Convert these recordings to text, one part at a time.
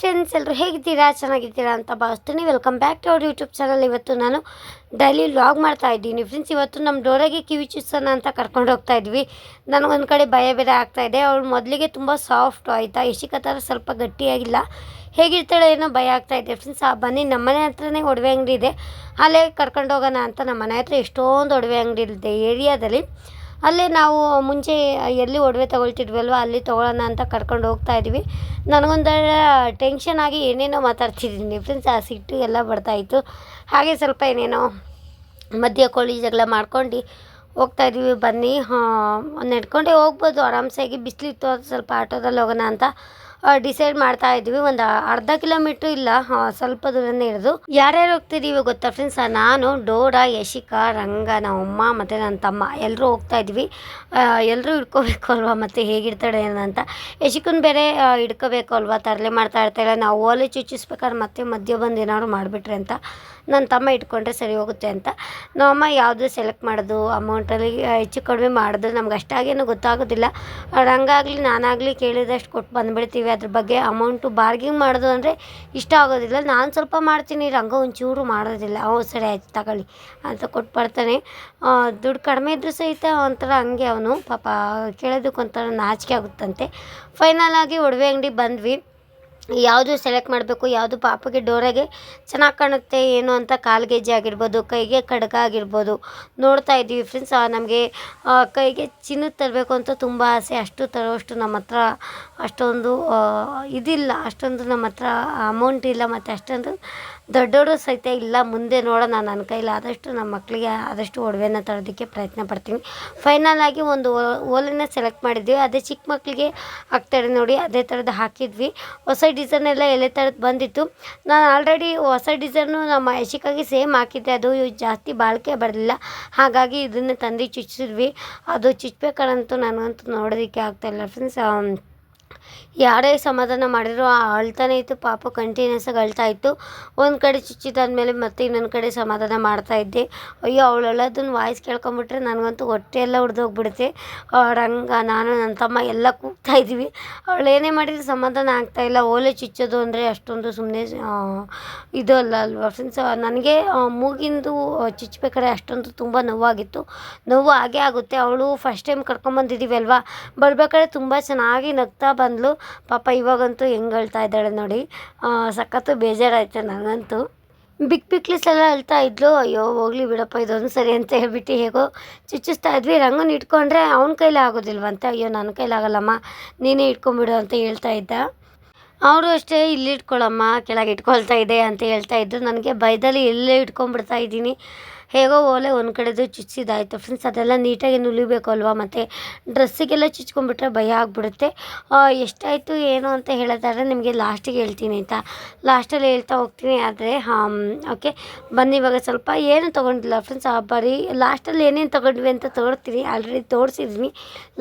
Friends ಎಲ್ಲರೂ ಹೇಗಿದ್ದೀರಾ? ಚೆನ್ನಾಗಿದ್ದೀರಾ ಅಂತ ಭಾವಿಸ್ತೀನಿ. ವೆಲ್ಕಮ್ ಬ್ಯಾಕ್ ಟು ಅವ್ರ ಯೂಟ್ಯೂಬ್ ಚಾನಲ್ ಇವತ್ತು ನಾನು ಡೈಲಿ ವ್ಲಾಗ್ ಮಾಡ್ತಾ ಇದ್ದೀನಿ. ಫ್ರೆಂಡ್ಸ್ ಇವತ್ತು ನಮ್ಮ ಡೋರಾಗೆ ಕಿವಿ ಚುಚ್ಚೋಣ ಅಂತ ಕರ್ಕೊಂಡು ಹೋಗ್ತಾ ಇದ್ವಿ. ನನಗೊಂದು ಕಡೆ ಭಯ ಬೇರೆ ಇದೆ. ಅವಳು ಮೊದಲಿಗೆ ತುಂಬ ಸಾಫ್ಟ್ ಆಯಿತಾ? ಇಶಿಕ ಥರ ಸ್ವಲ್ಪ ಗಟ್ಟಿಯಾಗಿಲ್ಲ. ಹೇಗಿರ್ತಾಳೆ ಏನೋ ಭಯ ಇದೆ. ಫ್ರೆಂಡ್ಸ್ ಆ ಬನ್ನಿ ನಮ್ಮನೆ ಹತ್ರನೇ ಒಡವೆ ಅಂಗಡಿ ಇದೆ. ಅಲ್ಲೇ ಕರ್ಕೊಂಡು ಹೋಗೋಣ ಅಂತ ನಮ್ಮ ಮನೆ ಹತ್ರ ಎಷ್ಟೊಂದು ಒಡವೆ ಅಂಗಡಿ ಇದೆ. ಏರಿಯಾದಲ್ಲಿ ಅಲ್ಲೇ ನಾವು ಮುಂಚೆ ಎಲ್ಲಿ ಒಡವೆ ತೊಗೊಳ್ತಿದ್ವಲ್ವ, ಅಲ್ಲಿ ತೊಗೊಳ್ಳೋಣ ಅಂತ ಕರ್ಕೊಂಡು ಹೋಗ್ತಾ ಇದ್ವಿ. ನನಗೊಂಥರ ಟೆನ್ಷನ್ ಆಗಿ ಏನೇನೋ ಮಾತಾಡ್ತಿದ್ದೀನಿ. ಫ್ರೆಂಡ್ಸ್ ಆ ಸಿಟ್ಟು ಎಲ್ಲ ಬರ್ತಾಯಿತ್ತು ಹಾಗೆ ಸ್ವಲ್ಪ ಏನೇನೋ ಮಧ್ಯ ಕೋಳಿ ಜಗಳ ಮಾಡ್ಕೊಂಡು ಹೋಗ್ತಾ ಇದ್ದೀವಿ ಬನ್ನಿ ನಡ್ಕೊಂಡೇ ಹೋಗ್ಬೋದು. ಆರಾಮ್ಸಾಗಿ ಬಿಸಿಲಿತ್ತು, ಅದು ಸ್ವಲ್ಪ ಆಟೋದಲ್ಲಿ ಹೋಗೋಣ ಅಂತ. ಡಿಸೈಡ್ ಮಾಡ್ತಾ ಇದ್ವಿ. ಒಂದು ಅರ್ಧ ಕಿಲೋಮೀಟ್ರ್ ಇಲ್ಲ ಸ್ವಲ್ಪ ದೂರನೇ ಇರೋದು. ಯಾರ್ಯಾರು ಹೋಗ್ತಿದೀವಿ ಗೊತ್ತಾ ಫ್ರೆಂಡ್ಸ್ ನಾನು, ಡೋಡ, ಯಶಿಕಾ ರಂಗ ನಮ್ಮಮ್ಮ ಮತ್ತು ನನ್ನ ತಮ್ಮ. ಎಲ್ಲರೂ ಹೋಗ್ತಾ ಇದ್ವಿ. ಎಲ್ಲರೂ ಹಿಡ್ಕೋಬೇಕು ಅಲ್ವಾ ಮತ್ತು ಹೇಗಿರ್ತಾಳೆ ಅಂತ ಯಶಿಕನ್ ಬೇರೆ ಇಡ್ಕೋಬೇಕು ಹಿಡ್ಕೋಬೇಕು ಅಲ್ವಾ? ತರಲೆ ಮಾಡ್ತಾ ಇರ್ತಾಳೆ ನಾವು ಓಲೆ ಚುಚ್ಚಿಸ್ಬೇಕಾದ್ರೆ ಮತ್ತೆ ಮಧ್ಯ ಬಂದು ಏನಾದ್ರು ಮಾಡಿಬಿಟ್ರೆ ಅಂತ. ನನ್ನ ತಮ್ಮ ಇಟ್ಕೊಂಡ್ರೆ ಸರಿ ಹೋಗುತ್ತೆ ಅಂತ. ನಮ್ಮಮ್ಮ ಯಾವುದು ಸೆಲೆಕ್ಟ್ ಮಾಡೋದು? ಅಮೌಂಟಲ್ಲಿ ಹೆಚ್ಚು ಕಡಿಮೆ ಮಾಡೋದು ನಮ್ಗೆ ಅಷ್ಟಾಗೇನು ಗೊತ್ತಾಗೋದಿಲ್ಲ. ರಂಗಾಗಲಿ ನಾನಾಗಲಿ ಕೇಳಿದಷ್ಟು ಕೊಟ್ಟು ಬಂದುಬಿಡ್ತೀವಿ ಅದ್ರ ಬಗ್ಗೆ ಅಮೌಂಟು ಬಾರ್ಗಿಂಗ್ ಮಾಡೋದು ಅಂದರೆ ಇಷ್ಟ ಆಗೋದಿಲ್ಲ. ನಾನು ಸ್ವಲ್ಪ ಮಾಡ್ತೀನಿ, ರಂಗ ಒಂಚೂರು ಮಾಡೋದಿಲ್ಲ. ಹ್ಞೂ ಸರಿ ಆಯ್ತು, ತಗೊಳ್ಳಿ ಅಂತ ಕೊಟ್ಟು ಬರ್ತಾನೆ. ದುಡ್ಡು ಕಡಿಮೆ ಇದ್ದರೂ ಸಹಿತ ಒಂಥರ ಹಂಗೆ ಅವನು ಪಾಪ ಕೇಳೋದಕ್ಕೆ ಒಂಥರ ನಾಚಿಕೆ ಆಗುತ್ತಂತೆ. ಫೈನಲ್ ಆಗಿ ಒಡವೆ ಅಂಗಡಿ ಬಂದ್ವಿ. ಯಾವುದು ಸೆಲೆಕ್ಟ್ ಮಾಡಬೇಕು, ಯಾವುದು ಪಾಪಗೆ ಡೋರಾಗೆ ಚೆನ್ನಾಗಿ ಕಾಣುತ್ತೆ ಏನು ಅಂತ ಕಾಲು ಗೆಜ್ಜೆ ಆಗಿರ್ಬೋದು, ಕೈಗೆ ಖಡ್ಗ ಆಗಿರ್ಬೋದು ನೋಡ್ತಾ ಇದ್ದೀವಿ ಫ್ರೆಂಡ್ಸ್ ನಮಗೆ ಕೈಗೆ ಚಿನ್ನ ತರಬೇಕು ಅಂತ ತುಂಬ ಆಸೆ. ಅಷ್ಟು ತರೋಷ್ಟು ನಮ್ಮ ಹತ್ರ ಅಷ್ಟೊಂದು ಇದಿಲ್ಲ. ಅಷ್ಟೊಂದು ನಮ್ಮ ಹತ್ರ ಅಮೌಂಟ್ ಇಲ್ಲ. ಮತ್ತು ಅಷ್ಟೊಂದು ದೊಡ್ಡವರು ಸಹಿತ ಇಲ್ಲ, ಮುಂದೆ ನೋಡೋಣ, ನನ್ನ ಕೈಲಿ ಆದಷ್ಟು ನಮ್ಮ ಮಕ್ಕಳಿಗೆ ಆದಷ್ಟು ಒಡವೆನ ತರೋದಕ್ಕೆ ಪ್ರಯತ್ನ ಪಡ್ತೀನಿ. ಫೈನಲ್ ಆಗಿ ಒಂದು ಓಲನ್ನ ಸೆಲೆಕ್ಟ್ ಮಾಡಿದ್ವಿ. ಅದೇ ಚಿಕ್ಕ ಮಕ್ಕಳಿಗೆ ಹಾಕ್ತಾರೆ ನೋಡಿ, ಅದೇ ಥರದ್ದು ಹಾಕಿದ್ವಿ. ಹೊಸ ಡಿಸೈನ್ ಎಲ್ಲ ಎಲೆ ಥರದ್ದು ಬಂದಿತ್ತು. ನಾನು ಆಲ್ರೆಡಿ ಹೊಸ ಡಿಸೈನು ನಮ್ಮ ಯಶಿಕಾಗಿ ಸೇಮ್ ಹಾಕಿದ್ದೆ. ಅದು ಜಾಸ್ತಿ ಬಾಳಿಕೆ ಬರಲಿಲ್ಲ. ಹಾಗಾಗಿ ಇದನ್ನು ತಂದು ಚುಚ್ಚಿದ್ವಿ. ಅದು ಚುಚ್ಚಬೇಕಾದಂತೂ ನನಗಂತೂ ನೋಡೋದಕ್ಕೆ ಆಗ್ತಾಯಿಲ್ಲ ಫ್ರೆಂಡ್ಸ್ ಯಾರೇ ಸಮಾಧಾನ ಮಾಡಿದ್ರು ಅಳ್ತಾನೆ ಇತ್ತು, ಪಾಪ ಕಂಟಿನ್ಯೂಸ್ ಆಗಿ ಅಳ್ತಾ ಇತ್ತು. ಒಂದು ಕಡೆ ಚುಚ್ಚಿದಾದ್ಮೇಲೆ ಮತ್ತೆ ಇನ್ನೊಂದು ಕಡೆ ಸಮಾಧಾನ ಮಾಡ್ತಾ ಇದ್ದೆ. ಅಯ್ಯೋ ಅವಳು ಅಳೋದನ್ನ ವಾಯ್ಸ್ ಕೇಳ್ಕೊಂಬಿಟ್ರೆ ನನಗಂತೂ ಹೊಟ್ಟೆ ಎಲ್ಲ ಹಿಡ್ದೋಗ್ಬಿಡುತ್ತೆ ರಂಗ, ನಾನು ನನ್ನ ತಮ್ಮ ಎಲ್ಲ ಕೂಗ್ತಾ ಇದ್ದೀವಿ ಅವಳು ಏನೇ ಮಾಡಿದ್ರು ಸಮಾಧಾನ ಇಲ್ಲ. ಓಲೆ ಚುಚ್ಚೋದು ಅಂದರೆ ಅಷ್ಟೊಂದು ಸುಮ್ಮನೆ ಇದು ಅಲ್ಲ ಅಲ್ವಾ ಫ್ರೆಂಡ್ಸ್ ನನಗೆ ಮೂಗಿಂದು ಚುಚ್ಚಬೇಕಾದ್ರೆ ಅಷ್ಟೊಂದು ತುಂಬ ನೋವಾಗಿತ್ತು. ನೋವು ಆಗೇ ಆಗುತ್ತೆ. ಅವಳು ಫಸ್ಟ್ ಟೈಮ್ ಕರ್ಕೊಂಬಂದಿದ್ದೀವಿ ಅಲ್ವಾ? ಬರ್ಬೇಕಾದ್ರೆ ತುಂಬ ಚೆನ್ನಾಗಿ ನಗ್ತಾ ಬಂದಳು ಪಾಪ ಇವಾಗಂತೂ ಹೆಂಗೆ ಅಳ್ತಾ ಇದ್ದಾಳೆ ನೋಡಿ. ಸಖತ್ತು ಬೇಜಾರಾಯಿತು ನನಗಂತೂ ಬಿಕ್ ಬಿಕ್ಲಿಸೆಲ್ಲ ಅಳ್ತಾ ಇದ್ಲು. ಅಯ್ಯೋ, ಹೋಗ್ಲಿ ಬಿಡಪ್ಪ, ಇದೊಂದು ಸರಿ ಅಂತ ಹೇಳ್ಬಿಟ್ಟು ಹೇಗೋ ಚುಚ್ಚಿಸ್ತಾ ಇದ್ವಿ. ರಂಗನ ಇಟ್ಕೊಂಡ್ರೆ ಅವನ ಕೈಲಿ ಆಗೋದಿಲ್ವಂತೆ. ಅಯ್ಯೋ ನನ್ನ ಕೈಲಾಗಲ್ಲಮ್ಮ ನೀನೇ ಇಟ್ಕೊಂಬಿಡು ಅಂತ ಹೇಳ್ತಾ ಇದ್ದ. ಅವರು ಅಷ್ಟೇ, ಇಲ್ಲಿ ಇಟ್ಕೊಳ್ಳಮ್ಮ ಕೆಳಗೆ ಇಟ್ಕೊಳ್ತಾ ಇದೆ ಅಂತ ಹೇಳ್ತಾ ಇದ್ದು ನನಗೆ ಭಯದಲ್ಲಿ ಇಲ್ಲೇ ಇಟ್ಕೊಂಡ್ಬಿಡ್ತಾ ಇದ್ದೀನಿ. ಹೇಗೋ ಓಲೆ ಒಂದು ಕಡೆದು ಚುಚ್ಚಿದಾಯಿತು ಫ್ರೆಂಡ್ಸ್ ಅದೆಲ್ಲ ನೀಟಾಗಿ ನುಲಿಬೇಕು ಅಲ್ವಾ? ಮತ್ತು ಡ್ರೆಸ್ಸಿಗೆಲ್ಲ ಚುಚ್ಕೊಂಡ್ಬಿಟ್ರೆ ಭಯ ಆಗಿಬಿಡುತ್ತೆ. ಎಷ್ಟಾಯಿತು ಏನು ಅಂತ ಹೇಳೋದಾದ್ರೆ ನಿಮಗೆ ಲಾಸ್ಟಿಗೆ ಹೇಳ್ತೀನಿ ಅಂತ ಲಾಸ್ಟಲ್ಲಿ ಹೇಳ್ತಾ ಹೋಗ್ತೀನಿ ಆದರೆ ಹಾಂ ಓಕೆ ಬನ್ನಿ ಇವಾಗ ಸ್ವಲ್ಪ ಏನು ತೊಗೊಂಡಿಲ್ಲ ಫ್ರೆಂಡ್ಸ್ ಆ ಬರೀ ಲಾಸ್ಟಲ್ಲಿ ಏನೇನು ತೊಗೊಂಡ್ವಿ ಅಂತ ತೋರ್ತೀನಿ. ಆಲ್ರೆಡಿ ತೋರಿಸಿದ್ದೀನಿ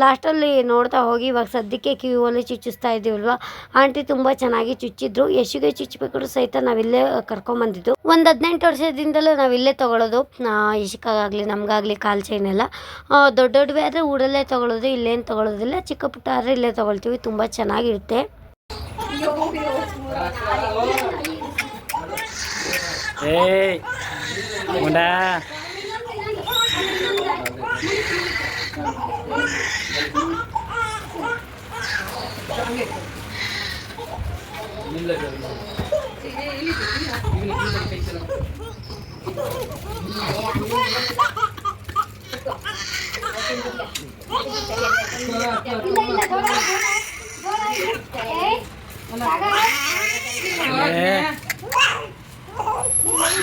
ಲಾಸ್ಟಲ್ಲಿ ನೋಡ್ತಾ ಹೋಗಿ ಇವಾಗ ಸದ್ಯಕ್ಕೆ ಕಿವಿ ಓಲೆ ಚುಚ್ಚಿಸ್ತಾ ಇದ್ದೀವಲ್ವ ಆಂಟಿ ತುಂಬ ಚೆನ್ನಾಗಿ ಚುಚ್ಚಿದ್ರು. ಯಶಿಗೆ ಚುಚ್ಚಬೇಕು ಸಹಿತ ನಾವಿಲ್ಲೇ ಕರ್ಕೊಂಬಂದಿದ್ದು. ಒಂದು ಹದಿನೆಂಟು ವರ್ಷದಿಂದಲೂ ನಾವಿಲ್ಲೇ ತೊಗೊಳೋದು. ಯಶಿಕಾಗಲಿ ನಮಗಾಗಲಿ ಕಾಲು ಚೈನ್ ಎಲ್ಲ ದೊಡ್ಡ ದೊಡ್ಡವೇ ಆದರೆ ಊರಲ್ಲೇ ತೊಗೊಳೋದು, ಇಲ್ಲೇನು ತೊಗೊಳೋದಿಲ್ಲ, ಚಿಕ್ಕ ಪುಟ್ಟ ಆದರೆ ಇಲ್ಲೇ ತೊಗೊಳ್ತೀವಿ, ತುಂಬ ಚೆನ್ನಾಗಿರುತ್ತೆ ಇಲ್ಲ.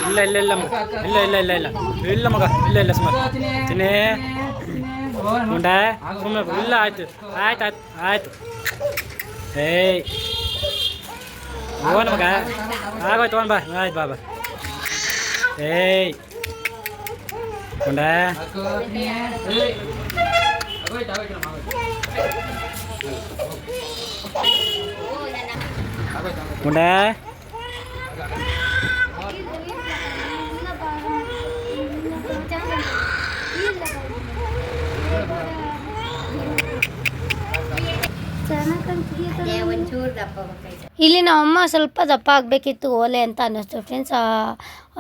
ಇಲ್ಲ ಇಲ್ಲ ಇಲ್ಲ ಇಲ್ಲ ಇಲ್ಲ ಇಲ್ಲ ಇಲ್ಲ. ಇಲ್ಲ, ಮಗ. ಇಲ್ಲ ಇಲ್ಲ ಸುಮಾರು ತಿನ್ನೇ. ಉಂಡ ಸುಮ್ಮನೆ ಇಲ್ಲ, ಆಯ್ತು. ಆಯ್ತು ಆಯ್ತು ಆಯ್ತು. ಏಯ್. ಹೋಗೋಣ ಮಗ. ಆಗೋಯ್ತು ತೊಗೊಂಡು ಬಾ. ಆಯ್ತು, ಬಾ ಬಾ. ಏಯ್. ಮುಂಡ ಮುಂಡ ಚೆನ್ನಾಗಿ ಒಂಚೂರು ದಪ್ಪ ಬೇಕಾಯ್ತು ಇಲ್ಲಿ ನಮ್ಮಮ್ಮ ಸ್ವಲ್ಪ ದಪ್ಪ ಆಗಬೇಕಿತ್ತು ಓಲೆ ಅಂತ ಅನ್ನಿಸ್ತು ಫ್ರೆಂಡ್ಸ್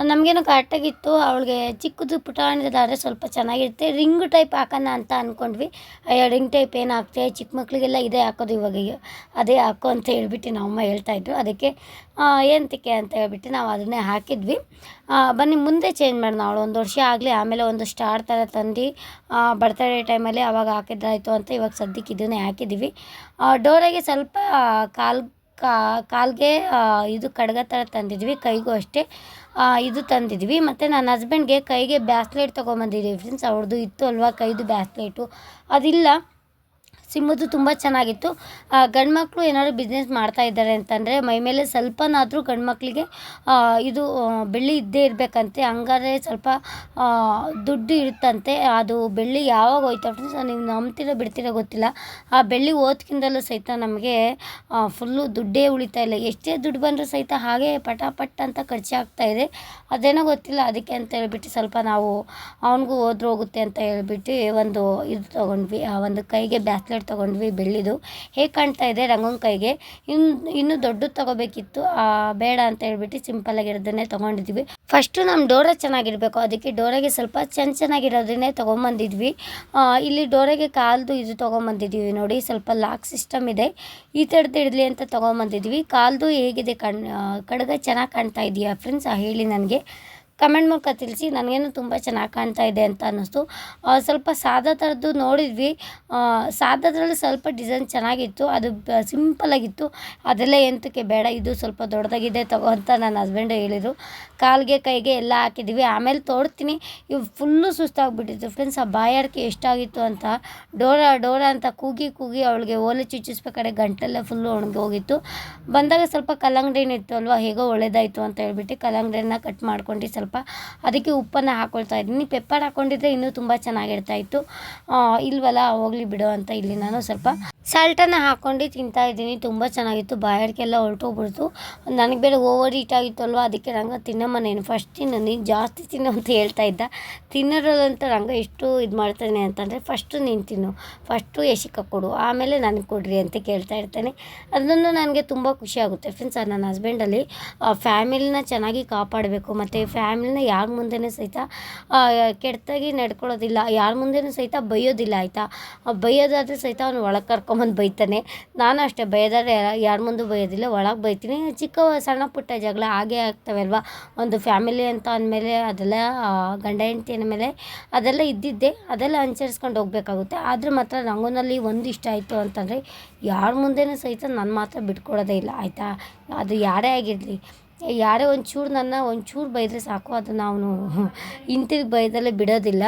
ನಮಗೇನೋ ಕರೆಕ್ಟಾಗಿತ್ತು ಅವಳಿಗೆ ಚಿಕ್ಕದು ಪುಟಾಣಿದಾದರೆ ಸ್ವಲ್ಪ ಚೆನ್ನಾಗಿರುತ್ತೆ. ರಿಂಗ್ ಟೈಪ್ ಹಾಕೋಣ ಅಂತ ಅಂದ್ಕೊಂಡ್ವಿ ಅಯ್ಯೋ ರಿಂಗ್ ಟೈಪ್ ಏನು ಹಾಕ್ತೆ ಚಿಕ್ಕ ಮಕ್ಕಳಿಗೆಲ್ಲ ಇದೇ ಹಾಕೋದು ಇವಾಗ ಅದೇ ಹಾಕೋ ಅಂತ ಹೇಳ್ಬಿಟ್ಟು ನಮ್ಮಮ್ಮ ಹೇಳ್ತಾಯಿದ್ರು ಅದಕ್ಕೆ ಏನಂತಕ್ಕೆ ಅಂತ ಹೇಳ್ಬಿಟ್ಟು ನಾವು ಅದನ್ನೇ ಹಾಕಿದ್ವಿ. ಬನ್ನಿ, ಮುಂದೆ ಚೇಂಜ್ ಮಾಡೋಣ. ಅವಳು ಒಂದು ವರ್ಷ ಆಗಲಿ, ಆಮೇಲೆ ಒಂದು ಸ್ಟಾರ್ ಥರ ತಂದು ಬರ್ತಡೇ ಟೈಮಲ್ಲಿ ಅವಾಗ ಹಾಕಿದ್ರಾಯಿತು ಅಂತ ಇವಾಗ ಸದ್ಯಕ್ಕೆ ಇದನ್ನೇ ಹಾಕಿದ್ದೀವಿ. ಡೋರಾಗೆ ಸ್ವಲ್ಪ ಕಾಲು ಕಾಲಿಗೆ ಇದು ಕಡ್ಗ ಥರ ತಂದಿದ್ವಿ, ಕೈಗೂ ಅಷ್ಟೇ. ಇದು ತಂದಿದ್ವಿ. ಮತ್ತು ನನ್ನ ಹಸ್ಬೆಂಡ್ಗೆ ಕೈಗೆ ಬ್ಯಾಸ್ಲೆಟ್ ತೊಗೊಂಬಂದಿದ್ದೀವಿ ಫ್ರೆಂಡ್ಸ್ ಅವ್ರದ್ದು ಇತ್ತು ಅಲ್ವಾ ಕೈದು ಬ್ಯಾಸ್ಲೆಟು. ಅದಿಲ್ಲ. ಸಿಮ್ಮದು ತುಂಬ ಚೆನ್ನಾಗಿತ್ತು. ಗಂಡು ಮಕ್ಕಳು ಏನಾದ್ರು ಬಿಸ್ನೆಸ್ ಮಾಡ್ತಾ ಇದ್ದಾರೆ ಅಂತಂದರೆ ಮೈ ಮೇಲೆ ಸ್ವಲ್ಪನಾದರೂ ಗಂಡು ಮಕ್ಕಳಿಗೆ ಇದು ಬೆಳ್ಳಿ ಇದ್ದೇ ಇರಬೇಕಂತೆ. ಹಂಗಾದ್ರೆ ಸ್ವಲ್ಪ ದುಡ್ಡು ಇರುತ್ತಂತೆ. ಅದು ಬೆಳ್ಳಿ ಯಾವಾಗ ಹೋಯ್ತು ಫ್ರೆಂಡ್ಸ್ ನೀವು ನಂಬ್ತಿರೋ ಬಿಡ್ತಿರೋ ಗೊತ್ತಿಲ್ಲ. ಆ ಬೆಳ್ಳಿ ಓದ್ಕಿಂದಲೂ ಸಹಿತ ನಮಗೆ ಫುಲ್ಲು ದುಡ್ಡೇ ಉಳಿತಾ ಇಲ್ಲ. ಎಷ್ಟೇ ದುಡ್ಡು ಬಂದರೂ ಸಹಿತ ಹಾಗೆ ಪಟಾಪಟ್ ಅಂತ ಖರ್ಚಾಗ್ತಾ ಇದೆ. ಅದೇನೋ ಗೊತ್ತಿಲ್ಲ, ಅದಕ್ಕೆ ಅಂತ ಹೇಳ್ಬಿಟ್ಟು ಸ್ವಲ್ಪ ನಾವು ಅವನಿಗೂ ಹೋದ್ರೆ ಹೋಗುತ್ತೆ ಅಂತ ಹೇಳ್ಬಿಟ್ಟು ಒಂದು ಇದು ತೊಗೊಂಡ್ವಿ. ಆ, ಒಂದು ಕೈಗೆ ಬ್ಯಾಸ್ಲೆಟ್ ತೊಗೊಂಡ್ವಿ, ಬೆಳ್ಳಿದು. ಹೇಗೆ ಕಾಣ್ತಾ ಇದೆ ರಂಗನ ಕೈಗೆ? ಇನ್ನು ಇನ್ನೂ ದೊಡ್ಡದು ತೊಗೋಬೇಕಿತ್ತು. ಬೇಡ ಅಂತ ಹೇಳ್ಬಿಟ್ಟು ಸಿಂಪಲ್ ಆಗಿರೋದನ್ನೇ ತೊಗೊಂಡಿದ್ವಿ. ಫಸ್ಟು ನಮ್ಮ ಡೋರ ಚೆನ್ನಾಗಿರಬೇಕು. ಅದಕ್ಕೆ ಡೋರಾಗೆ ಸ್ವಲ್ಪ ಚೆನ್ನ ಚೆನ್ನಾಗಿರೋದನ್ನೇ ತೊಗೊಂಬಂದಿದ್ವಿ. ಇಲ್ಲಿ ಡೋರಾಗೆ ಕಾಲ್ದು ಇದು ತೊಗೊಂಬಂದಿದ್ವಿ ನೋಡಿ, ಸ್ವಲ್ಪ ಲಾಕ್ ಸಿಸ್ಟಮ್ ಇದೆ. ಈ ಥರದ್ದು ಅಂತ ತೊಗೊಂಬಂದಿದ್ವಿ. ಕಾಲ್ದು ಹೇಗಿದೆ ಕಣ್ ಕಡಗ ಚೆನ್ನಾಗಿ ಕಾಣ್ತಾ ಇದೆಯಾ ಫ್ರೆಂಡ್ಸ್ ಹೇಳಿ ನನಗೆ. ಕಮೆಂಟ್ ಮೂಲಕ ತಿಳಿಸಿ, ನನಗೇನು ತುಂಬ ಚೆನ್ನಾಗಿ ಕಾಣ್ತಾ ಇದೆ ಅಂತ ಅನ್ನಿಸ್ತು. ಸ್ವಲ್ಪ ಸಾದಾ ಥರದ್ದು ನೋಡಿದ್ವಿ. ಸಾದದ್ರಲ್ಲಿ ಸ್ವಲ್ಪ ಡಿಸೈನ್ ಚೆನ್ನಾಗಿತ್ತು, ಅದು ಸಿಂಪಲಾಗಿತ್ತು ಅದೆಲ್ಲ ಎಂತಕ್ಕೆ ಬೇಡ, ಇದು ಸ್ವಲ್ಪ ದೊಡ್ಡದಾಗಿದೆ ತಗೋ ಅಂತ ನನ್ನ ಹಸ್ಬೆಂಡ್ ಹೇಳಿದರು. ಕಾಲಿಗೆ, ಕೈಗೆ ಎಲ್ಲ ಹಾಕಿದ್ವಿ ಆಮೇಲೆ ತೋಡ್ತೀನಿ ಇವು ಫುಲ್ಲು ಸುಸ್ತಾಗಿಬಿಟ್ಟಿತ್ತು. ಫ್ರೆಂಡ್ಸ್, ಆ ಬಾಯಾರಿಕೆ ಎಷ್ಟಾಗಿತ್ತು ಅಂತ, ಡೋರ ಡೋರ ಅಂತ ಕೂಗಿ ಕೂಗಿ ಅವಳಿಗೆ ಓಲೆ ಚುಚ್ಚಿಸ್ಬೇಕಾದ್ರೆ ಗಂಟೆಲ್ಲ ಫುಲ್ಲು ಒಣಗಿ ಹೋಗಿತ್ತು. ಬಂದಾಗ ಸ್ವಲ್ಪ ಕಲ್ಲಂಗಡಿ ಅಲ್ವಾ, ಹೇಗೋ ಒಳ್ಳೇದಾಯಿತು ಅಂತ ಹೇಳ್ಬಿಟ್ಟು ಕಲ್ಲಂಗಡಿನ ಕಟ್ ಮಾಡ್ಕೊಂಡು ಸ್ವಲ್ಪ ಅದಕ್ಕೆ ಉಪ್ಪನ್ನು ಹಾಕ್ಕೊಳ್ತಾ ಇದ್ದೀನಿ. ಪೆಪ್ಪರ್ ಹಾಕ್ಕೊಂಡಿದ್ರೆ ಇನ್ನೂ ತುಂಬ ಚೆನ್ನಾಗಿರ್ತಾ ಇತ್ತು. ಆ, ಇಲ್ವಲ್ಲ ಹೋಗ್ಲಿ ಬಿಡು ಅಂತ ಇಲ್ಲಿ ನಾನು ಸ್ವಲ್ಪ ಸಾಲ್ಟನ್ನು ಹಾಕ್ಕೊಂಡು ತಿಂತಾ ಇದ್ದೀನಿ. ತುಂಬ ಚೆನ್ನಾಗಿತ್ತು. ಬಾಯಾರಿಕೆಲ್ಲ ಹೊರಟೋಗ್ಬಿಡ್ತು. ನನಗೆ ಬೇರೆ ಓವರ್ ಹೀಟ್ ಆಗಿತ್ತು ಅಲ್ವಾ ಅದಕ್ಕೆ ರಂಗ ತಿನ್ನಮ್ಮ ನೀನು ಫಸ್ಟ್ ತಿನ್ನು ನೀನು ಜಾಸ್ತಿ ತಿನ್ನು ಅಂತ ಹೇಳ್ತಾ ಇದ್ದ. ತಿನ್ನೋದ್ರಲ್ಲಂತ ರಂಗ ಎಷ್ಟು ಇದು ಮಾಡ್ತಾನೆ ಅಂತಂದರೆ ಫಸ್ಟು ನೀನು ತಿನ್ನು. ಫಸ್ಟು ಯಶಿಕ ಕೊಡು ಆಮೇಲೆ ನನಗೆ ಕೊಡ್ರಿ ಅಂತ ಕೇಳ್ತಾ ಇರ್ತಾನೆ. ಅದನ್ನು ನನಗೆ ತುಂಬ ಖುಷಿ ಆಗುತ್ತೆ. ಫ್ರೆಂಡ್ಸ್ ನನ್ನ ಹಸ್ಬೆಂಡಲ್ಲಿ ಫ್ಯಾಮಿಲಿನ ಚೆನ್ನಾಗಿ ಕಾಪಾಡಬೇಕು. ಮತ್ತು ಫ್ಯಾಮಿಲಿನ ಯಾರ ಮುಂದೆನೂ ಸಹಿತ ಕೆಟ್ಟದಾಗಿ ನಡ್ಕೊಳ್ಳೋದಿಲ್ಲ. ಯಾರ ಮುಂದೆನೂ ಸಹಿತ ಬೈಯೋದಿಲ್ಲ, ಆಯಿತಾ? ಬೈಯೋದಾದರೆ ಸಹಿತ ಅವ್ನು ಒಳಗೆ ಕರ್ಕೊಂಬಂದು ಬೈತಾನೆ. ನಾನು ಅಷ್ಟೇ ಬೈಯೋದಾದ್ರೆ ಯಾರ ಮುಂದೆ ಬೈಯೋದಿಲ್ಲ, ಒಳಗೆ ಬೈತೀನಿ. ಚಿಕ್ಕ ಸಣ್ಣ ಪುಟ್ಟ ಜಗಳ ಹಾಗೇ ಆಗ್ತವೆ ಅಲ್ವಾ ಒಂದು ಫ್ಯಾಮಿಲಿ ಅಂತ ಅಂದಮೇಲೆ ಅದೆಲ್ಲ ಗಂಡ ಹೆಂಡತಿ ಅಂದಮೇಲೆ ಅದೆಲ್ಲ ಇದ್ದಿದ್ದೆ, ಅದೆಲ್ಲ ಅನುಸರಿಸ್ಕೊಂಡು ಹೋಗಬೇಕಾಗುತ್ತೆ. ಆದರೆ ಮಾತ್ರ ರಂಗೋನಲ್ಲಿ ಒಂದು ಇಷ್ಟ ಆಯಿತು ಅಂತಂದರೆ, ಯಾರ ಮುಂದೆನೂ ಸಹಿತ ನನ್ನ ಮಾತ್ರ ಬಿಟ್ಕೊಡೋದೇ ಇಲ್ಲ, ಆಯಿತಾ? ಅದು ಯಾರೇ ಆಗಿರಲಿ. ಯಾರೇ ಒಂಚೂರು ನನ್ನ ಒಂಚೂರು ಬೈದರೆ ಸಾಕು ಅದು ಅವನು ಹಿಂತಿರುಗಿ ಬೈದಲ್ಲೇ ಬಿಡೋದಿಲ್ಲ.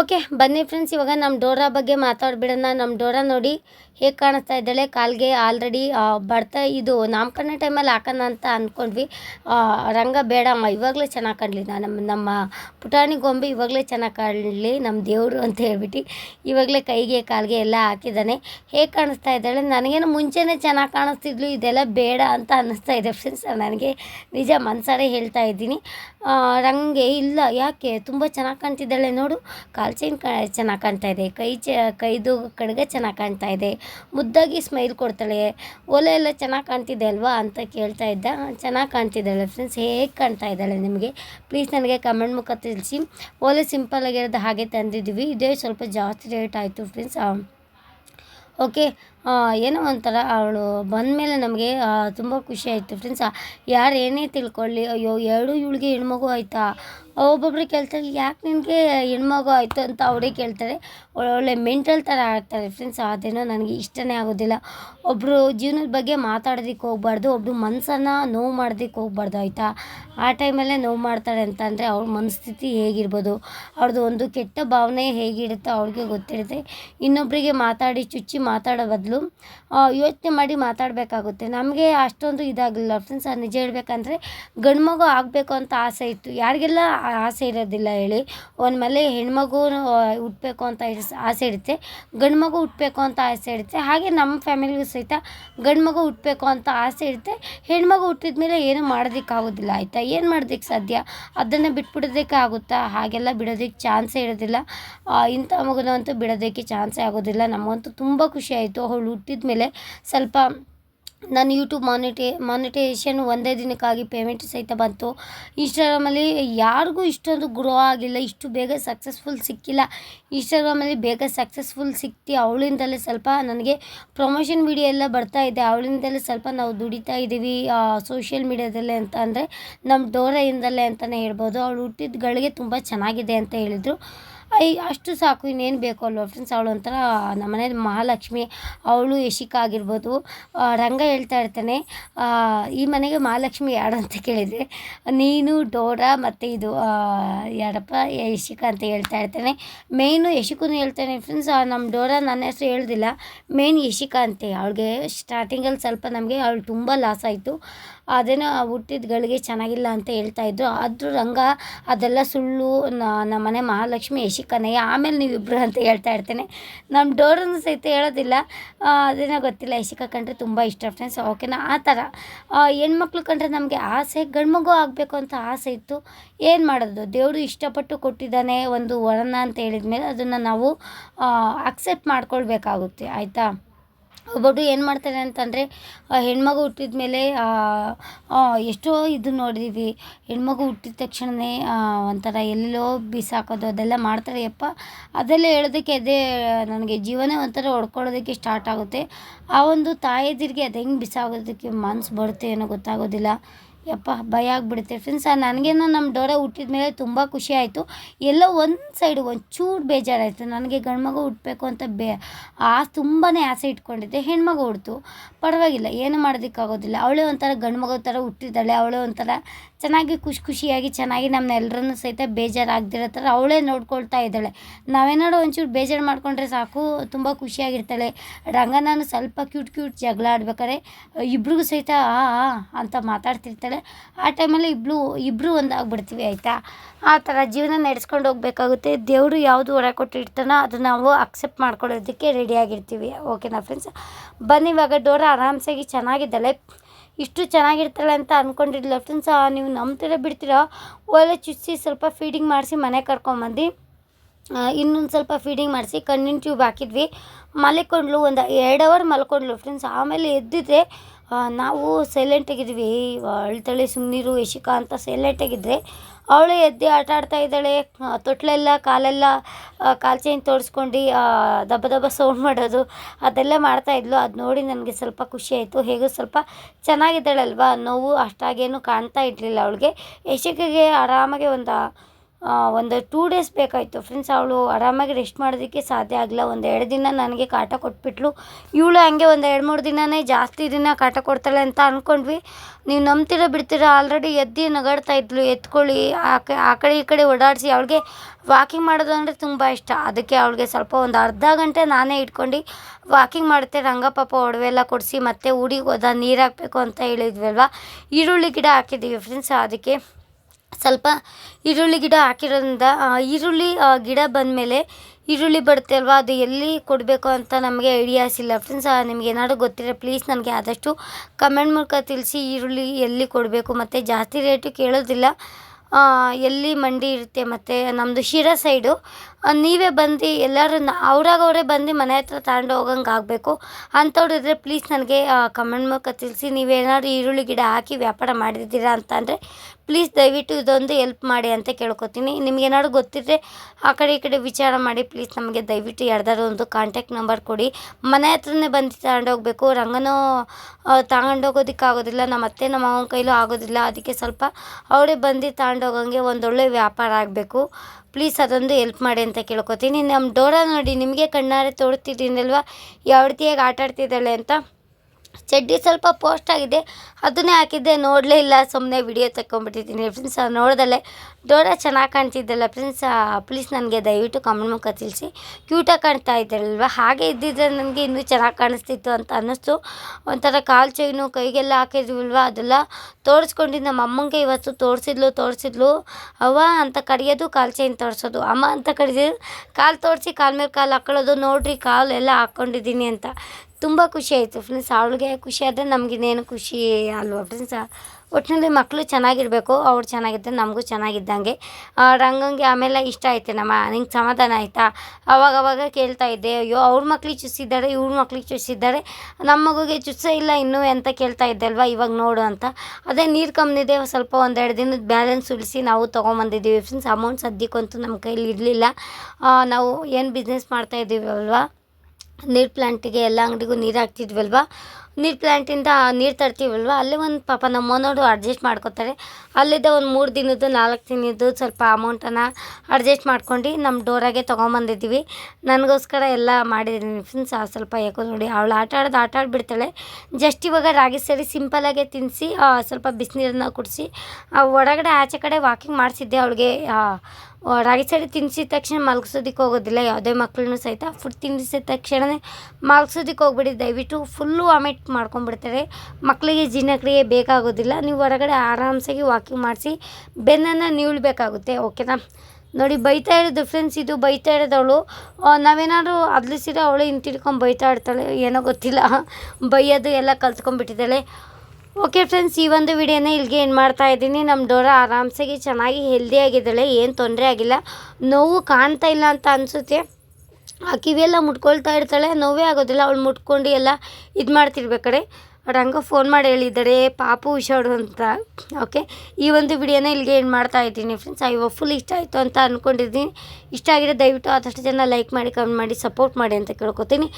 ಓಕೆ, ಬನ್ನಿ ಫ್ರೆಂಡ್ಸ್ ಇವಾಗ ನಮ್ಮ ಡೋರಾ ಬಗ್ಗೆ ಮಾತಾಡ್ಬಿಡೋಣ. ನಮ್ಮ ಡೋರಾ ನೋಡಿ ಹೇಗೆ ಕಾಣಿಸ್ತಾ ಇದ್ದಾಳೆ. ಕಾಲ್ಗೆ ಆಲ್ರೆಡಿ ಬರ್ತಾ ಇದು ನಾಮಕರಣ ಟೈಮಲ್ಲಿ ಹಾಕೋಣ ಅಂತ ಅಂದ್ಕೊಂಡ್ವಿ ರಂಗ ಬೇಡಮ್ಮ ಇವಾಗಲೇ ಚೆನ್ನಾಗಿ ಕಾಣಲಿ ನಮ್ಮ ನಮ್ಮ ಪುಟಾಣಿ ಗೊಂಬೆ ಇವಾಗಲೇ ಚೆನ್ನಾಗಿ ಕಾಣಲಿ ನಮ್ಮ ದೇವರು ಅಂತ ಹೇಳ್ಬಿಟ್ಟು ಇವಾಗಲೇ ಕೈಗೆ, ಕಾಲಿಗೆ ಎಲ್ಲ ಹಾಕಿದ್ದಾನೆ. ಹೇಗೆ ಕಾಣಿಸ್ತಾ ಇದ್ದಾಳೆ? ನನಗೇನು ಮುಂಚೆನೇ ಚೆನ್ನಾಗಿ ಕಾಣಿಸ್ತಿದ್ಲು, ಇದೆಲ್ಲ ಬೇಡ ಅಂತ ಅನ್ನಿಸ್ತಾ ಇದೆ ಫ್ರೆಂಡ್ಸ್ ನನಗೆ ನಿಜ ಮನ್ಸಾರೆ ಹೇಳ್ತಾ ಇದ್ದೀನಿ. ರಂಗೆ ಇಲ್ಲ, ಯಾಕೆ? ತುಂಬ ಚೆನ್ನಾಗಿ ಕಾಣ್ತಿದ್ದಾಳೆ ನೋಡು. ಕಾಲು ಕ ಚೆನ್ನಾಗಿ ಕಾಣ್ತಾ ಇದೆ. ಕೈ ಚ, ಕೈದು ಕಡೆಗೆ ಚೆನ್ನಾಗಿ ಕಾಣ್ತಾ ಇದೆ. ಮುದ್ದಾಗಿ ಸ್ಮೈಲ್ ಕೊಡ್ತಾಳೆ. ಓಲೆ ಎಲ್ಲ ಚೆನ್ನಾಗಿ ಕಾಣ್ತಿದೆ ಅಲ್ವಾ ಅಂತ ಕೇಳ್ತಾ ಇದ್ದ. ಚೆನ್ನಾಗಿ ಕಾಣ್ತಿದ್ದಾಳೆ ಫ್ರೆಂಡ್ಸ್. ಹೇಗೆ ಕಾಣ್ತಾ ಇದ್ದಾಳೆ ನಿಮಗೆ? ಪ್ಲೀಸ್ ನನಗೆ ಕಮೆಂಟ್ ಮುಖ ತಿಳಿಸಿ. ಓಲೆ ಸಿಂಪಲ್ ಆಗಿರೋದು ಹಾಗೆ ತಂದಿದ್ವಿ ಇದೇ ಸ್ವಲ್ಪ ಜಾಸ್ತಿ ರೇಟ್ ಆಯಿತು ಫ್ರೆಂಡ್ಸ್. ಓಕೆ. ಏನೋ ಒಂಥರ ಅವಳು ಬಂದಮೇಲೆ ನಮಗೆ ತುಂಬ ಖುಷಿ ಆಯಿತು ಫ್ರೆಂಡ್ಸ್ ಯಾರು ಏನೇ ತಿಳ್ಕೊಳ್ಳಿ, ಅಯ್ಯೋ, ಎರಡು ಇವಳಿಗೆ ಹೆಣ್ಮಗು ಆಯಿತಾ? ಒಬ್ಬೊಬ್ರು ಕೇಳ್ತಾರೆ, ಯಾಕೆ ನಿನಗೆ ಹೆಣ್ಮಗು ಆಯಿತು ಅಂತ ಅವರೇ ಕೇಳ್ತಾರೆ. ಒಳ್ಳೆ ಮೆಂಟಲ್ ಥರ ಆಗ್ತಾರೆ ಫ್ರೆಂಡ್ಸ್ ಅದೇನೋ ನನಗೆ ಇಷ್ಟನೇ ಆಗೋದಿಲ್ಲ. ಒಬ್ಬರು ಜೀವನದ ಬಗ್ಗೆ ಮಾತಾಡೋದಕ್ಕೆ ಹೋಗ್ಬಾರ್ದು ಒಬ್ಬರು ಮನಸ್ಸನ್ನು ನೋವು ಮಾಡೋದಕ್ಕೆ ಹೋಗ್ಬಾರ್ದು, ಆಯಿತಾ? ಆ ಟೈಮಲ್ಲೇ ನೋವು ಮಾಡ್ತಾರೆ ಅಂತಂದರೆ ಅವ್ರ ಮನಸ್ಥಿತಿ ಹೇಗಿರ್ಬೋದು ಅವ್ರದ್ದು ಒಂದು ಕೆಟ್ಟ ಭಾವನೆ ಹೇಗಿರುತ್ತೋ ಅವ್ರಿಗೆ ಗೊತ್ತಿರುತ್ತೆ. ಇನ್ನೊಬ್ಬರಿಗೆ ಮಾತಾಡಿ ಚುಚ್ಚಿ ಮಾತಾಡೋ ಬದಲು ಯೋಚನೆ ಮಾಡಿ ಮಾತಾಡಬೇಕಾಗುತ್ತೆ. ನಮಗೆ ಅಷ್ಟೊಂದು ಇದಾಗಲಿಲ್ಲ. ಫ್ರೆಂಡ್ಸ್ ನಿಜ ಹೇಳಬೇಕಂದ್ರೆ ಗಂಡು ಮಗು ಆಗಬೇಕು ಅಂತ ಆಸೆ ಇತ್ತು. ಯಾರಿಗೆಲ್ಲ ಆಸೆ ಇರೋದಿಲ್ಲ ಹೇಳಿ. ಒಂದು ಮೇಲೆ ಹೆಣ್ಮಗು ಹುಟ್ಟಬೇಕು ಅಂತ ಆಸೆ ಇರುತ್ತೆ. ಗಂಡು ಮಗು ಹುಟ್ಟಬೇಕು ಅಂತ ಆಸೆ ಇರುತ್ತೆ. ಹಾಗೆ ನಮ್ಮ ಫ್ಯಾಮಿಲಿಗೂ ಸಹಿತ ಗಂಡು ಮಗು ಹುಟ್ಟಬೇಕು ಅಂತ ಆಸೆ ಇರುತ್ತೆ. ಹೆಣ್ಮಗು ಹುಟ್ಟಿದ ಮೇಲೆ ಏನು ಮಾಡೋದಕ್ಕಾಗೋದಿಲ್ಲ, ಆಯಿತಾ? ಏನು ಮಾಡೋದಕ್ಕೆ ಸಾಧ್ಯ? ಅದನ್ನು ಬಿಟ್ಬಿಡೋದಕ್ಕೆ ಆಗುತ್ತಾ? ಹಾಗೆಲ್ಲ ಬಿಡೋದಕ್ಕೆ ಚಾನ್ಸೇ ಇರೋದಿಲ್ಲ. ಇಂಥ ಮಗುನಂತೂ ಬಿಡೋದಕ್ಕೆ ಚಾನ್ಸೇ ಆಗೋದಿಲ್ಲ. ನಮಗಂತೂ ತುಂಬ ಖುಷಿ ಆಯಿತು. ಅವಳು ಹುಟ್ಟಿದ ಮೇಲೆ ಸ್ವಲ್ಪ ನನ್ನ ಯೂಟ್ಯೂಬ್ ಮಾನಿಟೇ ಮಾನಿಟೈಸೇಷನ್ ಒಂದೇ ದಿನಕ್ಕಾಗಿ ಪೇಮೆಂಟ್ ಸಹಿತ ಬಂತು. ಇನ್ಸ್ಟಾಗ್ರಾಮಲ್ಲಿ ಯಾರಿಗೂ ಇಷ್ಟೊಂದು ಗ್ರೋ ಆಗಿಲ್ಲ, ಇಷ್ಟು ಬೇಗ ಸಕ್ಸಸ್ಫುಲ್ ಸಿಕ್ಕಿಲ್ಲ. ಇನ್ಸ್ಟಾಗ್ರಾಮಲ್ಲಿ ಬೇಗ ಸಕ್ಸಸ್ಫುಲ್ ಸಿಕ್ತಿ, ಅವಳಿಂದಲೇ ಸ್ವಲ್ಪ ನನಗೆ ಪ್ರಮೋಷನ್ ವಿಡಿಯೋ ಎಲ್ಲ ಬರ್ತಾ ಇದೆ, ಅವಳಿಂದಲೇ ಸ್ವಲ್ಪ ನಾವು ದುಡಿತಾ ಇದ್ದೀವಿ ಸೋಷಿಯಲ್ ಮೀಡ್ಯಾದಲ್ಲೇ ಅಂತ ಅಂದರೆ ನಮ್ಮ ಡೋರೆಯಿಂದಲೇ ಅಂತಲೇ ಹೇಳ್ಬೋದು. ಅವಳು ಹುಟ್ಟಿದ ಗಳಿಗೆ ತುಂಬ ಚೆನ್ನಾಗಿದೆ ಅಂತ ಹೇಳಿದರು. ಐ, ಅಷ್ಟು ಸಾಕು, ಇನ್ನೇನು ಬೇಕು ಅಲ್ವ ಫ್ರೆಂಡ್ಸ್ ಅವಳು ಒಂಥರ ನಮ್ಮನೆ ಮಹಾಲಕ್ಷ್ಮಿ, ಅವಳು ಯಶಿಕಾ ಆಗಿರ್ಬೋದು. ರಂಗ ಹೇಳ್ತಾ ಇರ್ತಾನೆ ಈ ಮನೆಗೆ ಮಹಾಲಕ್ಷ್ಮಿ ಯಾರು ಅಂತ ಕೇಳಿದರೆ, ನೀನು, ಡೋರಾ ಮತ್ತು ಇದು ಯಾರಪ್ಪ, ಯಶಿಕಾ ಅಂತ ಹೇಳ್ತಾ ಇರ್ತಾನೆ. ಮೇಯ್ನು ಯಶಿಕೂ ಹೇಳ್ತಾನೆ ಫ್ರೆಂಡ್ಸ್ ನಮ್ಮ ಡೋರಾ ನನ್ನ ಹೆಸರು ಹೇಳ್ದಿಲ್ಲ ಮೇಯ್ನ್ ಯಶಿಕಾ ಅಂತೆ. ಅವಳಿಗೆ ಸ್ಟಾರ್ಟಿಂಗಲ್ಲಿ ಸ್ವಲ್ಪ ನಮಗೆ, ಅವಳು ತುಂಬ ಲಾಸ್ ಆಯಿತು. ಅದೇನೋ ಹುಟ್ಟಿದ ಗಳಿಗೆ ಚೆನ್ನಾಗಿಲ್ಲ ಅಂತ ಹೇಳ್ತಾ ಇದ್ದರು ಆದರೂ ರಂಗ, ಅದೆಲ್ಲ ಸುಳ್ಳು ನಮ್ಮ ಮನೆ ಮಹಾಲಕ್ಷ್ಮಿ, ಯಶಿಕನಯ್ಯ, ಆಮೇಲೆ ನೀವಿಬ್ಬರು ಅಂತ ಹೇಳ್ತಾ ಇರ್ತೇನೆ. ನಮ್ಮ ಡೋರನ್ನು ಸಹಿತ ಹೇಳೋದಿಲ್ಲ. ಅದೇನೋ ಗೊತ್ತಿಲ್ಲ, ಯಶಿಕಾ ಕಂಡ್ರೆ ತುಂಬ ಇಷ್ಟ ಫ್ರೆಂಡ್ಸ್ ಓಕೆನಾ ಆ ಥರ. ಹೆಣ್ಮಕ್ಳು ಕಂಡ್ರೆ ನಮಗೆ ಆಸೆ, ಗಂಡ್ಮಗು ಆಗಬೇಕು ಅಂತ ಆಸೆ ಇತ್ತು. ಏನು ಮಾಡೋದು? ದೇವರು ಇಷ್ಟಪಟ್ಟು ಕೊಟ್ಟಿದ್ದಾನೆ ಒಂದು ವರನ ಅಂತ ಹೇಳಿದ ಮೇಲೆ ಅದನ್ನು ನಾವು ಅಕ್ಸೆಪ್ಟ್ ಮಾಡ್ಕೊಳ್ಬೇಕಾಗುತ್ತೆ. ಆಯಿತಾ? ಒಬ್ಬೊಬ್ರು ಏನು ಮಾಡ್ತಾರೆ ಅಂತಂದರೆ ಹೆಣ್ಮಗು ಹುಟ್ಟಿದ ಮೇಲೆ ಎಷ್ಟೋ ಇದು ನೋಡಿದ್ದೀವಿ ಹೆಣ್ಮಗು ಹುಟ್ಟಿದ ತಕ್ಷಣವೇ ಒಂಥರ ಎಲ್ಲೋ ಬಿಸಾಕೋದು, ಅದೆಲ್ಲ ಮಾಡ್ತಾರೆ. ಯಪ್ಪ, ಅದೆಲ್ಲ ಹೇಳೋದಕ್ಕೆ ಅದೇ, ನನಗೆ ಜೀವನ ಒಂಥರ ಹೊಡ್ಕೊಳ್ಳೋದಕ್ಕೆ ಸ್ಟಾರ್ಟ್ ಆಗುತ್ತೆ. ಆ ಒಂದು ತಾಯಿದಿರಿಗೆ ಅದು ಹೆಂಗೆ ಬಿಸಾಕೋದಕ್ಕೆ ಮನ್ಸು ಬರುತ್ತೆ ಏನೋ ಗೊತ್ತಾಗೋದಿಲ್ಲ. ಯಪ್ಪ, ಭಯ ಆಗಿಬಿಡುತ್ತೆ. ಫ್ರೆಂಡ್ಸ್ ನನಗೇನೋ ನಮ್ಮ ಡೋರ ಹುಟ್ಟಿದ ಮೇಲೆ ತುಂಬ ಖುಷಿ ಆಯಿತು. ಎಲ್ಲೋ ಒಂದು ಸೈಡು ಒಂಚೂರು ಬೇಜಾರಾಯಿತು. ನನಗೆ ಗಂಡ್ಮಗು ಹುಟ್ಟಬೇಕು ಅಂತ ಬೇ, ಆ ತುಂಬಾ ಆಸೆ ಇಟ್ಕೊಂಡಿದ್ದೆ. ಹೆಣ್ಮಗು ಹುಡ್ತು. ಪರವಾಗಿಲ್ಲ, ಏನು ಮಾಡೋದಕ್ಕಾಗೋದಿಲ್ಲ. ಅವಳೇ ಒಂಥರ ಗಂಡ್ಮಗು ಥರ ಹುಟ್ಟಿದ್ದಾಳೆ. ಅವಳೇ ಒಂಥರ ಚೆನ್ನಾಗಿ ಖುಷಿ ಖುಷಿಯಾಗಿ ಚೆನ್ನಾಗಿ ನಮ್ಮನ್ನೆಲ್ಲರನ್ನೂ ಸಹಿತ ಬೇಜಾರಾಗದಿರೋ ಥರ ಅವಳೇ ನೋಡ್ಕೊಳ್ತಾ ಇದ್ದಾಳೆ. ನಾವೇನಾದ್ರು ಒಂಚೂರು ಬೇಜಾರು ಮಾಡಿಕೊಂಡ್ರೆ ಸಾಕು. ತುಂಬ ಖುಷಿಯಾಗಿರ್ತಾಳೆ. ರಂಗನಾನು ಸ್ವಲ್ಪ ಕ್ಯೂಟ್ ಕ್ಯೂಟ್ ಜಗಳ ಆಡ್ಬೇಕಾದ್ರೆ ಇಬ್ರಿಗೂ ಸಹಿತ ಆ ಅಂತ ಮಾತಾಡ್ತಿರ್ತಾಳೆ. ಆ ಟೈಮಲ್ಲಿ ಇಬ್ರು ಇಬ್ಬರು ಒಂದಾಗ್ಬಿಡ್ತೀವಿ, ಆಯಿತಾ? ಆ ಥರ ಜೀವನ ನಡೆಸ್ಕೊಂಡು ಹೋಗಬೇಕಾಗುತ್ತೆ. ದೇವರು ಯಾವುದು ಹೊರ ಕೊಟ್ಟಿರ್ತಾನೋ ಅದು ನಾವು ಅಕ್ಸೆಪ್ಟ್ ಮಾಡ್ಕೊಳ್ಳೋದಕ್ಕೆ ರೆಡಿಯಾಗಿರ್ತೀವಿ ಓಕೆನಾ ಫ್ರೆಂಡ್ಸ್ ಬನ್ನಿ ಇವಾಗ, ಡೋರ ಆರಾಮ್ಸಾಗಿ ಚೆನ್ನಾಗಿದ್ದಾಳೆ. ಇಷ್ಟು ಚೆನ್ನಾಗಿರ್ತಾಳೆ ಅಂತ ಅಂದ್ಕೊಂಡಿರ್ಲಿಲ್ಲ ಫ್ರೆಂಡ್ಸ್ ನೀವು ನಂಬ್ತೀರ ಬಿಡ್ತೀರೋ? ಒಳ್ಳೆ ಚುಚ್ಚಿ ಸ್ವಲ್ಪ ಫೀಡಿಂಗ್ ಮಾಡಿಸಿ ಮನೆ ಕರ್ಕೊಂಬಂದು. ಇನ್ನೊಂದು ಸ್ವಲ್ಪ ಫೀಡಿಂಗ್ ಮಾಡಿಸಿ ಕಣ್ಣಿನ ಟ್ಯೂಬ್ ಹಾಕಿದ್ವಿ. ಮಲ್ಕೊಂಡ್ಲು, ಒಂದು ಎರಡು ಅವರ್ ಮಲ್ಕೊಂಡ್ಲು ಫ್ರೆಂಡ್ಸ್ ಆಮೇಲೆ ಎದ್ದಿದ್ರೆ ನಾವು ಸೈಲೆಂಟಾಗಿದ್ವಿ ಅಳ್ತಾಳೆ ಸುಮ್ಮನಿರು ಯಶಿಕಾ ಅಂತ ಸೈಲೆಂಟಾಗಿದ್ದರೆ ಅವಳು ಎದ್ದು ಆಟ ಆಡ್ತಾ ಇದ್ದಾಳೆ. ತೊಟ್ಲೆಲ್ಲ, ಕಾಲೆಲ್ಲ ಕಾಲು ಚೈನ್ ತೋರಿಸ್ಕೊಂಡು ದಬ್ಬ ದಬ್ಬ ಸೌಂಡ್ ಮಾಡೋದು, ಅದೆಲ್ಲ ಮಾಡ್ತಾ ಇದ್ಲು. ಅದು ನೋಡಿ ನನಗೆ ಸ್ವಲ್ಪ ಖುಷಿ ಆಯಿತು. ಹೇಗೂ ಸ್ವಲ್ಪ ಚೆನ್ನಾಗಿದ್ದಾಳಲ್ವಾ ನೋವು ಅಷ್ಟಾಗೇನು ಕಾಣ್ತಾ ಇರಲಿಲ್ಲ ಅವಳಿಗೆ. ಯಶಿಕೆಗೆ ಆರಾಮಾಗೆ ಒಂದು ಒಂದು ಟೂ ಡೇಸ್ ಬೇಕಾಯಿತು. ಫ್ರೆಂಡ್ಸ್ ಅವಳು ಆರಾಮಾಗಿ ರೆಸ್ಟ್ ಮಾಡೋದಕ್ಕೆ ಸಾಧ್ಯ ಆಗಲ್ಲ ಒಂದು ಎರಡು ದಿನ ನನಗೆ ಕಾಟ ಕೊಟ್ಬಿಟ್ಲು. ಇವಳು ಹಂಗೆ ಒಂದು ಎರಡು ಮೂರು ದಿನನೇ ಜಾಸ್ತಿ ದಿನ ಕಾಟ ಕೊಡ್ತಾಳೆ ಅಂತ ಅಂದ್ಕೊಂಡ್ವಿ ನೀವು ನಂಬ್ತೀರ ಬಿಡ್ತೀರ? ಆಲ್ರೆಡಿ ಎದ್ದು ನಗಾಡ್ತಾ ಇದ್ಲು ಎತ್ಕೊಳ್ಳಿ ಆ ಕಡೆ ಈ ಕಡೆ ಓಡಾಡಿಸಿ. ಅವಳಿಗೆ ವಾಕಿಂಗ್ ಮಾಡೋದು ಅಂದರೆ ತುಂಬ ಇಷ್ಟ. ಅದಕ್ಕೆ ಅವಳಿಗೆ ಸ್ವಲ್ಪ ಒಂದು ಅರ್ಧ ಗಂಟೆ ನಾನೇ ಇಟ್ಕೊಂಡು ವಾಕಿಂಗ್ ಮಾಡುತ್ತೆ. ರಂಗಪಾಪ ಒಡವೆ ಎಲ್ಲ ಕೊಡಿಸಿ ಮತ್ತೆ ಊರಿಗೆ ಹೋದ ನೀರು ಹಾಕಬೇಕು ಅಂತ ಹೇಳಿದ್ವಲ್ವ? ಈರುಳ್ಳಿ ಗಿಡ ಹಾಕಿದ್ದೀವಿ ಫ್ರೆಂಡ್ಸ್ ಅದಕ್ಕೆ ಸ್ವಲ್ಪ ಈರುಳ್ಳಿ ಗಿಡ ಹಾಕಿರೋದ್ರಿಂದ ಈರುಳ್ಳಿ ಗಿಡ ಬಂದಮೇಲೆ ಈರುಳ್ಳಿ ಬರುತ್ತೆ ಅಲ್ವಾ? ಅದು ಎಲ್ಲಿ ಕೊಡಬೇಕು ಅಂತ ನಮಗೆ ಐಡಿಯಾಸ್ ಇಲ್ಲ. ಫ್ರೆಂಡ್ಸ್ ನಿಮ್ಗೆ ಏನಾದರೂ ಗೊತ್ತಿರೋ ಪ್ಲೀಸ್ ನನಗೆ ಆದಷ್ಟು ಕಮೆಂಟ್ ಮೂಲಕ ತಿಳಿಸಿ ಈರುಳ್ಳಿ ಎಲ್ಲಿ ಕೊಡಬೇಕು. ಮತ್ತು ಜಾಸ್ತಿ ರೇಟು ಕೇಳೋದಿಲ್ಲ. ಎಲ್ಲಿ ಮಂಡಿ ಇರುತ್ತೆ ಮತ್ತು ನಮ್ಮದು ಶಿರಾ ಸೈಡು. ನೀವೇ ಬಂದು ಎಲ್ಲರೂ ಅವ್ರಾಗ ಅವರೇ ಬಂದು ಮನೆ ಹತ್ರ ತಗೊಂಡು ಹೋಗಂಗೆ ಆಗಬೇಕು. ಅಂಥವ್ರು ಇದ್ದರೆ ಪ್ಲೀಸ್ ನನಗೆ ಕಮೆಂಟ್ ಮೂಲಕ ತಿಳಿಸಿ. ನೀವೇನಾದ್ರು ಈರುಳ್ಳಿ ಗಿಡ ಹಾಕಿ ವ್ಯಾಪಾರ ಮಾಡಿದ್ದೀರಾ ಅಂತ ಅಂದರೆ ಪ್ಲೀಸ್ ದಯವಿಟ್ಟು ಇದೊಂದು ಎಲ್ಪ್ ಮಾಡಿ ಅಂತ ಕೇಳ್ಕೊತೀನಿ. ನಿಮ್ಗೇನಾದ್ರು ಗೊತ್ತಿದ್ದರೆ ಆ ಕಡೆ ಈ ಕಡೆ ವಿಚಾರ ಮಾಡಿ ಪ್ಲೀಸ್ ನಮಗೆ ದಯವಿಟ್ಟು ಯಾರ್ದಾದ್ರು ಒಂದು ಕಾಂಟ್ಯಾಕ್ಟ್ ನಂಬರ್ ಕೊಡಿ. ಮನೆ ಹತ್ರನೇ ಬಂದು ತಗೊಂಡೋಗ್ಬೇಕು ರಂಗನೂ ತಗೊಂಡೋಗೋದಕ್ಕಾಗೋದಿಲ್ಲ ನಮ್ಮ ಅತ್ತೆ, ನಮ್ಮ ಮಾವನ ಕೈಲೂ ಆಗೋದಿಲ್ಲ. ಅದಕ್ಕೆ ಸ್ವಲ್ಪ ಅವರೇ ಬಂದು ತಗೊಂಡೋಗಂಗೆ ಒಂದೊಳ್ಳೆ ವ್ಯಾಪಾರ ಆಗಬೇಕು. ಪ್ಲೀಸ್ ಅದೊಂದು ಎಲ್ಪ್ ಮಾಡಿ ಅಂತ ಕೇಳ್ಕೊತೀನಿ. ನಮ್ಮ ಡೋರಾ ನೋಡಿ ನಿಮಗೆ ಕಣ್ಣಾರೆ ತೋಡ್ತಿದ್ದೀನಲ್ವ ಯಾವ ರೀತಿಯಾಗಿ ಆಟ ಆಡ್ತಿದ್ದಾಳೆ ಅಂತ. ಚಡ್ಡಿ ಸ್ವಲ್ಪ ಪೋಸ್ಟ್ ಆಗಿದೆ. ಅದನ್ನೇ ಹಾಕಿದ್ದೆ. ನೋಡಲೇ ಇಲ್ಲ. ಸುಮ್ಮನೆ ವಿಡಿಯೋ ತಗೊಂಡ್ಬಿಟ್ಟಿದ್ದೀನಿ ಫ್ರೆಂಡ್ಸ್ ನೋಡ್ದಲ್ಲೇ ಡೋಡ ಚೆನ್ನಾಗಿ ಕಾಣ್ತಿದ್ದಲ್ಲ ಫ್ರೆಂಡ್ಸ್ ಪ್ಲೀಸ್ ನನಗೆ ದಯವಿಟ್ಟು ಕಮೆಂಟ್ ಮುಖ ತಿಳಿಸಿ. ಕ್ಯೂಟಾಗಿ ಕಾಣ್ತಾ ಇದ್ದಾರಲ್ವ? ಹಾಗೆ ಇದ್ದಿದ್ರೆ ನನಗೆ ಇನ್ನೂ ಚೆನ್ನಾಗಿ ಕಾಣಿಸ್ತಿತ್ತು ಅಂತ ಅನ್ನಿಸ್ತು. ಒಂಥರ ಕಾಲು ಚೈನು, ಕೈಗೆಲ್ಲ ಹಾಕಿದ್ವಲ್ವ? ಅದೆಲ್ಲ ತೋರಿಸ್ಕೊಂಡು ನಮ್ಮ ಅಮ್ಮಂಗೆ ಇವತ್ತು ತೋರಿಸಿದ್ಲು ತೋರಿಸಿದ್ಲು. ಅವ್ವ ಅಂತ ಕಡಿಯೋದು ಕಾಲು ಚೈನ್ ತೋರಿಸೋದು. ಅಮ್ಮ ಅಂತ ಕಡಿಯೋದು ಕಾಲು ತೋರಿಸಿ ಕಾಲು ಮೇಲೆ ಕಾಲು ಹಾಕೊಳ್ಳೋದು. ನೋಡ್ರಿ ಕಾಲು ಎಲ್ಲ ಹಾಕ್ಕೊಂಡಿದ್ದೀನಿ ಅಂತ. ತುಂಬ ಖುಷಿ ಆಯಿತು. ಫ್ರೆಂಡ್ಸ್ ಅವಳಿಗೆ ಖುಷಿ ಆದರೆ ನಮಗಿನ್ನೇನು ಖುಷಿ ಅಲ್ವಾ ಫ್ರೆಂಡ್ಸ್ ಒಟ್ಟಿನಲ್ಲಿ ಮಕ್ಕಳು ಚೆನ್ನಾಗಿರಬೇಕು ಅವ್ರು ಚೆನ್ನಾಗಿದ್ದರೆ ನಮಗೂ ಚೆನ್ನಾಗಿದ್ದಂಗೆ. ಆ, ರಂಗಂಗೆ ಆಮೇಲೆ ಇಷ್ಟ ಆಯಿತು ನಮ್ಮ ನಿಂಗೆ ಸಮಾಧಾನ ಆಯಿತಾ? ಅವಾಗ ಅವಾಗ ಕೇಳ್ತಾ ಇದ್ದೆ ಅಯ್ಯೋ ಅವ್ರ ಮಕ್ಳಿಗೆ ಚುಚ್ಚಿದ್ದಾರೆ ಇವ್ರ ಮಕ್ಳಿಗೆ ಚುಚ್ಚಿದ್ದಾರೆ. ನಮ್ಮ ಮಗುಗೆ ಚುಚ್ಚ ಇಲ್ಲ ಇನ್ನೂ ಅಂತ ಕೇಳ್ತಾ ಇದ್ದೆ ಅಲ್ವಾ ಇವಾಗ ನೋಡು ಅಂತ. ಅದೇ ನೀರು ಕಮ್ಮಿದೆ ಸ್ವಲ್ಪ ಒಂದೆರಡು ದಿನದ ಬ್ಯಾಲೆನ್ಸ್ ಉಳಿಸಿ ನಾವು ತೊಗೊಂಬಂದಿದ್ದೀವಿ. ಫ್ರೆಂಡ್ಸ್ ಅಮೌಂಟ್ ಸದ್ಯಕ್ಕಂತೂ ನಮ್ಮ ಕೈಲಿ ಇರಲಿಲ್ಲ. ನಾವು ಏನು ಬಿಸ್ನೆಸ್ ಮಾಡ್ತಾ ಇದ್ದೀವಿ ಅಲ್ವಾ? ನೀರು ಪ್ಲಾಂಟಿಗೆ ಎಲ್ಲ ಅಂಗಡಿಗೂ ನೀರು ಹಾಕ್ತಿದ್ವಲ್ವ? ನೀರು ಪ್ಲ್ಯಾಂಟಿಂದ ನೀರು ತರ್ತೀವಲ್ವ? ಅಲ್ಲೇ ಒಂದು ಪಾಪ ನಮ್ಮ ಓನರು ಅಡ್ಜಸ್ಟ್ ಮಾಡ್ಕೋತಾರೆ. ಅಲ್ಲಿದ್ದ ಒಂದು ಮೂರು ದಿನದ್ದು, ನಾಲ್ಕು ದಿನದ್ದು ಸ್ವಲ್ಪ ಅಮೌಂಟನ್ನು ಅಡ್ಜಸ್ಟ್ ಮಾಡ್ಕೊಂಡು ನಮ್ಮ ಡೋರಾಗೆ ತೊಗೊಂಬಂದಿದ್ದೀವಿ. ನನಗೋಸ್ಕರ ಎಲ್ಲ ಮಾಡಿದ್ದೀನಿ ಫ್ರೆಂಡ್ಸ್ ಸ್ವಲ್ಪ ಯಾಕೋ ನೋಡಿ, ಅವಳು ಆಟ ಆಡೋದು ಆಟ ಆಡಿಬಿಡ್ತಾಳೆ. ಜಸ್ಟ್ ಇವಾಗ ರಾಗಿ ಸರಿ ಸಿಂಪಲಾಗೆ ತಿನ್ನಿಸಿ ಸ್ವಲ್ಪ ಬಿಸಿನೀರನ್ನ ಕುಡಿಸಿ ಹೊರಗಡೆ ಆಚೆ ಕಡೆ ವಾಕಿಂಗ್ ಮಾಡಿಸಿದ್ದೆ ಅವಳಿಗೆ. ರಾಗಿ ಸರಿ ತಿನ್ನಿಸಿದ ತಕ್ಷಣ ಮಲಗಿಸೋದಕ್ಕೆ ಹೋಗೋದಿಲ್ಲ. ಯಾವುದೇ ಮಕ್ಕಳನ್ನು ಸಹಿತ ಫುಡ್ ತಿನ್ನಿಸಿದ ತಕ್ಷಣವೇ ಮಲಗಿಸೋದಕ್ಕೆ ಹೋಗ್ಬಿಡಿ. ದಯವಿಟ್ಟು ಫುಲ್ಲು ವಾಮಿಟ್ ಮಾಡ್ಕೊಂಡ್ಬಿಡ್ತಾರೆ. ಮಕ್ಕಳಿಗೆ ಜೀರ್ಣಕ್ರಿಯೆ ಬೇಕಾಗೋದಿಲ್ಲ. ನೀವು ಹೊರಗಡೆ ಆರಾಮ್ಸಾಗಿ ವಾಕಿಂಗ್ ಮಾಡಿಸಿ ಬೆನ್ನನ್ನು ನೀಳಬೇಕಾಗುತ್ತೆ. ಓಕೆನಾ ನೋಡಿ, ಬೈತಾ ಇರೋದು ಫ್ರೆಂಡ್ಸ್ ಇದು, ಬೈತಾ ಇರೋದವಳು. ನಾವೇನಾದ್ರು ಅದ್ಲಿಸಿದ್ರೆ ಅವಳು ಹಿಂತಿಡ್ಕೊಂಡು ಬೈತಾ ಇರ್ತಾಳೆ, ಏನೋ ಗೊತ್ತಿಲ್ಲ. ಬೈಯೋದು ಎಲ್ಲ ಕಲ್ತ್ಕೊಂಡ್ಬಿಟ್ಟಿದ್ದಾಳೆ. ಓಕೆ ಫ್ರೆಂಡ್ಸ್ ಈ ಒಂದು ವಿಡಿಯೋನ ಇಲ್ಲಿಗೆ ಏನು ಮಾಡ್ತಾ ಇದ್ದೀನಿ. ನಮ್ಮ ಡೋರ ಆರಾಮ್ಸಾಗಿ ಚೆನ್ನಾಗಿ ಹೆಲ್ದಿಯಾಗಿದ್ದಾಳೆ ಏನು ತೊಂದರೆ ಆಗಿಲ್ಲ. ನೋವು ಕಾಣ್ತಾ ಇಲ್ಲ ಅಂತ ಅನಿಸುತ್ತೆ. ಆ ಕಿವಿಯೆಲ್ಲ ಮುಟ್ಕೊಳ್ತಾ ಇರ್ತಾಳೆ, ನೋವೇ ಆಗೋದಿಲ್ಲ. ಅವಳು ಮುಟ್ಕೊಂಡು ಎಲ್ಲ ಇದು ಮಾಡ್ತಿರ್ಬೇಕಾರೆ ಹಂಗೆ ಫೋನ್ ಮಾಡಿ ಹೇಳಿದ್ದಾರೆ ಪಾಪು ಹುಷಾರು ಅಂತ. ಓಕೆ ಈ ಒಂದು ವಿಡಿಯೋನ ಇಲ್ಲಿಗೆ ಏನು ಮಾಡ್ತಾ ಇದ್ದೀನಿ ಫ್ರೆಂಡ್ಸ್ ಐ ಫುಲ್ ಇಷ್ಟ ಆಯಿತು ಅಂತ ಅಂದ್ಕೊಂಡಿದ್ದೀನಿ ಇಷ್ಟ ಆಗಿದೆ ದಯವಿಟ್ಟು ಆದಷ್ಟು ಜನ ಲೈಕ್ ಮಾಡಿ ಕಮೆಂಟ್ ಮಾಡಿ ಸಪೋರ್ಟ್ ಮಾಡಿ ಅಂತ ಕೇಳ್ಕೊತೀನಿ.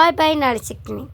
ಬಾಯ್ ಬಾಯ್ ನಾಳೆ ಸಿಗ್ತೀನಿ.